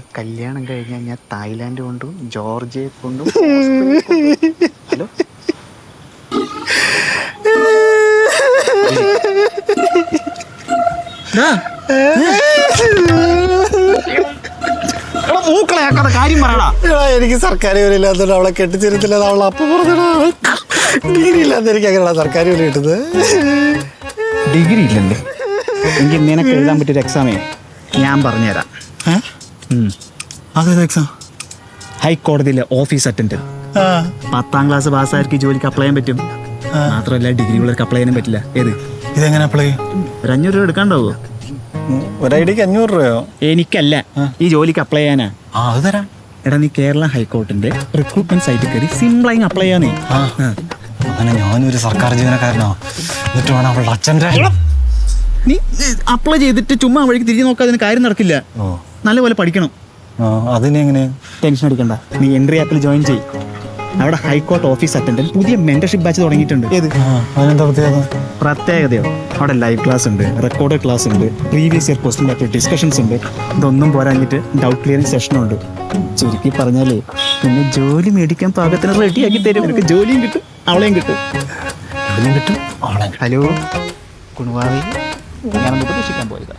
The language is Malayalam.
അവളുടെ കല്യാണം കഴിഞ്ഞാൽ ഞാൻ തായ്ലാന്റ് കൊണ്ടും ജോർജിയെ കൊണ്ടും. ഹലോ? കാര്യം പറയടാ. എനിക്ക് സർക്കാർ ജോലി ഇല്ലാത്തതുകൊണ്ട് അവളെ കെട്ടിച്ചിരുത്തില്ല അവളെ അപ്പം പറഞ്ഞടാ. ഡിഗ്രി ഇല്ലാത്ത എനിക്ക് അങ്ങനെയാണ് സർക്കാർ ജോലി കിട്ടുന്നത്? ഡിഗ്രി ഇല്ലല്ലേ എനിക്ക് നിനക്ക് എഴുതാൻ പറ്റിയൊരു എക്സാമേ ഞാൻ പറഞ്ഞുതരാം. ഉം. അതേത് എക്സാം ഹൈക്കോടതിയിലെ ഓഫീസ് അറ്റൻഡന്റ് പത്താം ക്ലാസ് പാസ്സായിരിക്കും ജോലിക്ക് അപ്ലൈ ചെയ്യാൻ പറ്റും. മാത്രമല്ല ഡിഗ്രി ഉള്ളവർക്ക് അപ്ലൈ ചെയ്യാനും പറ്റില്ല. ഏത്? ഇതെങ്ങനെ അപ്ലൈ ഒരു അഞ്ഞൂറ് രൂപ എടുക്കാണ്ടാവോ? ഒരു ഐഡിക്ക് അഞ്ഞൂറ് രൂപയോ? എനിക്കല്ല. ഈ ജോലിക്ക് അപ്ലൈ ചെയ്യാനാ. ആ അത് തരാം. എടാ നീ കേരള ഹൈക്കോർട്ടിന്റെ റിക്രൂട്ട്മെന്റ് സൈറ്റിൽ കയറി സിമ്പിളായി അപ്ലൈ ചെയ്യാനേ അങ്ങനെ ഞാനൊരു സർക്കാർ ജീവനക്കാരനോ? എന്നിട്ട് വേണം അവളുടെ അച്ഛന്റെ നീ അപ്ലൈ ചെയ്തിട്ട് ചുമ്മാ വഴിക്ക് തിരിഞ്ഞു നോക്കാതെ കാര്യം നടക്കില്ല. ഓ. നല്ലപോലെ പഠിക്കണം. ആ അതിനെങ്ങനെ ടെൻഷൻ അടിക്കണ്ട. നീ എൻട്രി ആപ്പിൽ ജോയിൻ ചെയ്യും. അവിടെ ഹൈക്കോർട്ട് ഓഫീസ് അറ്റൻഡന്റ് പുതിയ മെന്റർഷിപ്പ് ബാച്ച് തുടങ്ങിയിട്ടുണ്ട്. ഏത്? അതിനെന്താ പ്രത്യേകത? പ്രത്യേകതയോ? അവിടെ ലൈവ് ക്ലാസ് ഉണ്ട് റെക്കോർഡ് ക്ലാസ് ഉണ്ട് previous year question paper discussions ഉണ്ട്. ഇതൊന്നും പോരാഞ്ഞിട്ട് ഡൗട്ട് ക്ലിയറിംഗ് സെഷനും ഉണ്ട്. ചുരുക്കി പറഞ്ഞാലേ പിന്നെ ജോലി മേടിക്കാൻ പാകത്തിന് റെഡിയാക്കി തരും. എനിക്ക് ജോലിയും കിട്ടും അവളെയും കിട്ടും. ജോലിയും കിട്ടും അവളെ ഹലോ കുണുവാവി? ഞാനൊന്ന് പ്രതീക്ഷിക്കാൻ പോയതാ.